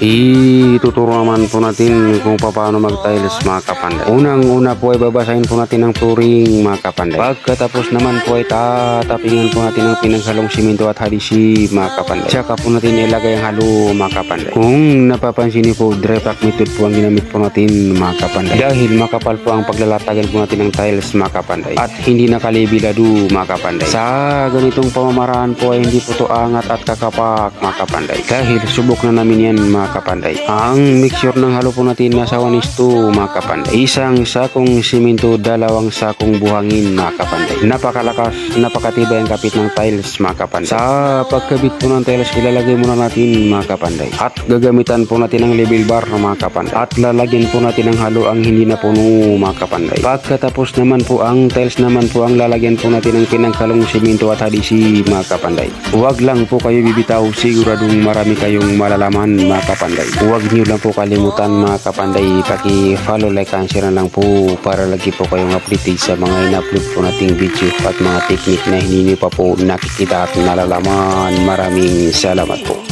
Ituturo naman po natin kung paano mag-tiles mga kapanday. Unang-una po ay babasahin po natin ang flooring mga kapanday. Pagkatapos naman po ay tatapingan po natin ang pinaghalong simento at hadisi mga kapanday. Tsaka po natin ilagay ang halo mga kapanday. Kung napapansin niyo po, dry pack method po ang ginamit po natin mga kapanday. Dahil makapal po ang paglalatagan po natin ng tiles mga kapanday. At hindi nakalibilado mga kapanday. Sa ganitong pamamaraan po ay hindi po to angat at kakapak mga kapanday. Dahil subok na namin yan mga kapanday. Ang mixture ng halo po natin nasa 1 is 2 mga kapanday. Isang sakong simento, dalawang sakong buhangin mga kapanday. Napakalakas, napakatibay ang kapit ng tiles mga kapanday. Sa pagkabit po ng tiles, ilalagay muna natin mga kapanday. At gagamitan po natin ang level bar mga kapanday. At lalagyan po natin ang halo ang hindi na puno mga kapanday. Pagkatapos naman po ang tiles naman po ang lalagyan po natin ng pinangkalong simento at hadisi mga kapanday. Huwag lang po kayo bibitaw siguradong marami kayong malalaman mga kapanday. Huwag niyo lang po kalimutan mga kapanday paki-follow like and share lang po para lagi po kayong updated sa mga in-upload po nating video at mga technique na hindi niyo pa po nakikita at nalalaman. Maraming salamat po.